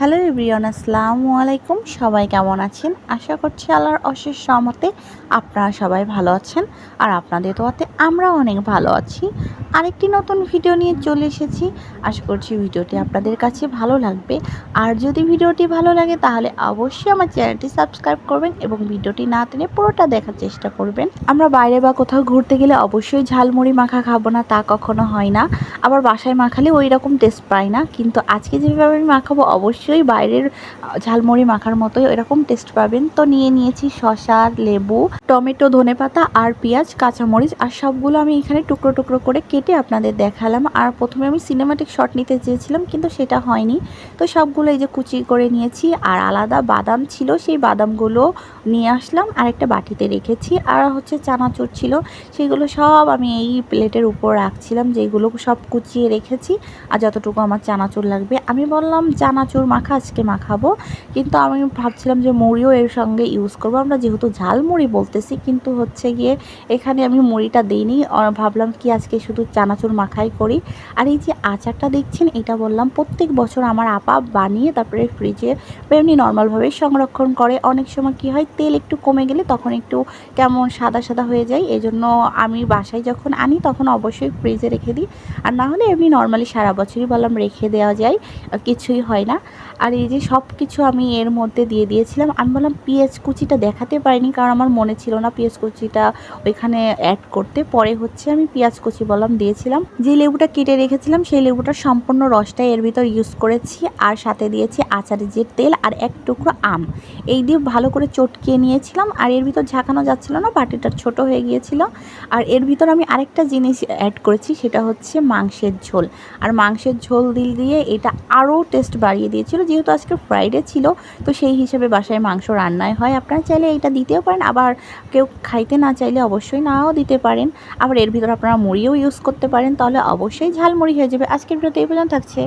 Hello everyone, আসসালামু আলাইকুম। সবাই কেমন আছেন? আশা করছি আল্লাহর অশেষ সহমতে আপনারা সবাই ভালো আছেন আর আপনাদের দোয়াতে আমরাও অনেক ভালো আছি। আরেকটি নতুন ভিডিও নিয়ে চলে এসেছি। আশা করছি ভিডিওটি আপনাদের কাছে ভালো লাগবে। আর যদি ভিডিওটি ভালো লাগে, তাহলে অবশ্যই আমার চ্যানেলটি সাবস্ক্রাইব করবেন এবং ভিডিওটি না টেনে পুরোটা দেখার চেষ্টা করবেন। আমরা বাইরে বা কোথাও ঘুরতে গেলে অবশ্যই ঝালমুড়ি মাখা খাব না, তা কখনো হয় না। আবার বাসায় মাখালে ওই রকম টেস্ট পাই না। কিন্তু আজকে যেভাবে আমি মাখাবো, অবশ্যই বাইরের ঝালমুড়ি মাখার মতোই এরকম টেস্ট পাবেন। তো নিয়ে নিয়েছি শসা, লেবু, টমেটো, ধনেপাতা আর পেঁয়াজ, কাঁচামরিচ আর সবগুলো আমি এখানে টুকরো টুকরো করে কেটে আপনাদের দেখালাম। আর প্রথমে আমি সিনেমাটিক শট নিতে চেয়েছিলাম, কিন্তু সেটা হয়নি। তো সবগুলো এই যে কুচি করে নিয়েছি আর আলাদা বাদাম ছিল, সেই বাদামগুলো নিয়ে আসলাম। আর একটা বাটিতে রেখেছি আর হচ্ছে চানাচুর ছিল, সেগুলো সব আমি এই প্লেটের উপর রাখছিলাম, যেগুলো সব কুচিয়ে রেখেছি। আর যতটুকু আমার চানাচুর লাগবে, আমি বললাম চানাচুর মাখা, আজকে মাখাবো। কিন্তু আমি ভাবছিলাম যে মুড়িও এর সঙ্গে ইউজ করব। আমরা যেহেতু ঝাল মুড়ি বলতেছি, কিন্তু হচ্ছে গিয়ে এখানে আমি মুড়িটা দিইনি। ভাবলাম কি আজকে শুধু চানাচুর মাখাই করি। আর এই যে আচারটা দেখছেন, এটা বললাম, প্রত্যেক বছর আমার আপা বানিয়ে তারপরে ফ্রিজে এমনি নর্মালভাবে সংরক্ষণ করে। অনেক সময় কি হয়, তেল একটু কমে গেলে তখন একটু কেমন সাদা সাদা হয়ে যায়। এজন্য আমি বাসায় যখন আনি, তখন অবশ্যই ফ্রিজে রেখে দিই। আর না হলে এমনি নর্মালি সারা বছরই বললাম রেখে দেওয়া যায়। কিছুই হয় না। আর এই যে সব কিছু আমি এর মধ্যে দিয়ে দিয়েছিলাম, আমি বললাম পেঁয়াজ কুচিটা দেখাতে পারিনি কারণ আমার মনে ছিল না পেঁয়াজ কুচিটা ওইখানে অ্যাড করতে। পরে হচ্ছে আমি পেঁয়াজ কুচি বললাম, দিয়েছিলাম। যে লেবুটা কেটে রেখেছিলাম, সেই লেবুটার সম্পূর্ণ রসটা এর ভিতর ইউজ করেছি আর সাথে দিয়েছি আচারের যে তেল আর এক টুকরো আম। এই দিয়ে ভালো করে চটকিয়ে নিয়েছিলাম আর এর ভিতর ঝাঁকানো যাচ্ছিল না, বাটিটা ছোট হয়ে গিয়েছিল। আর এর ভিতর আমি আরেকটা জিনিস অ্যাড করেছি, সেটা হচ্ছে মাংসের ঝোল। আর মাংসের ঝোল দিল দিয়ে এটা আরও টেস্ট বাড়িয়ে দিয়েছিল যেহেতু আজকে ফ্রাইডে ছিল, তো সেই হিসেবে বাসায় মাংস রান্নায় হয়। আপনারা চাইলে এটা দিতেও পারেন, আবার কেউ খাইতে না চাইলে অবশ্যই নাও দিতে পারেন। আবার এর ভিতরে আপনারা মুড়িও ইউজ করতে পারেন, তাহলে অবশ্যই ঝালমুড়ি হয়ে যাবে। আজকের ভিডিওতে এই পর্যন্ত, থাকছে।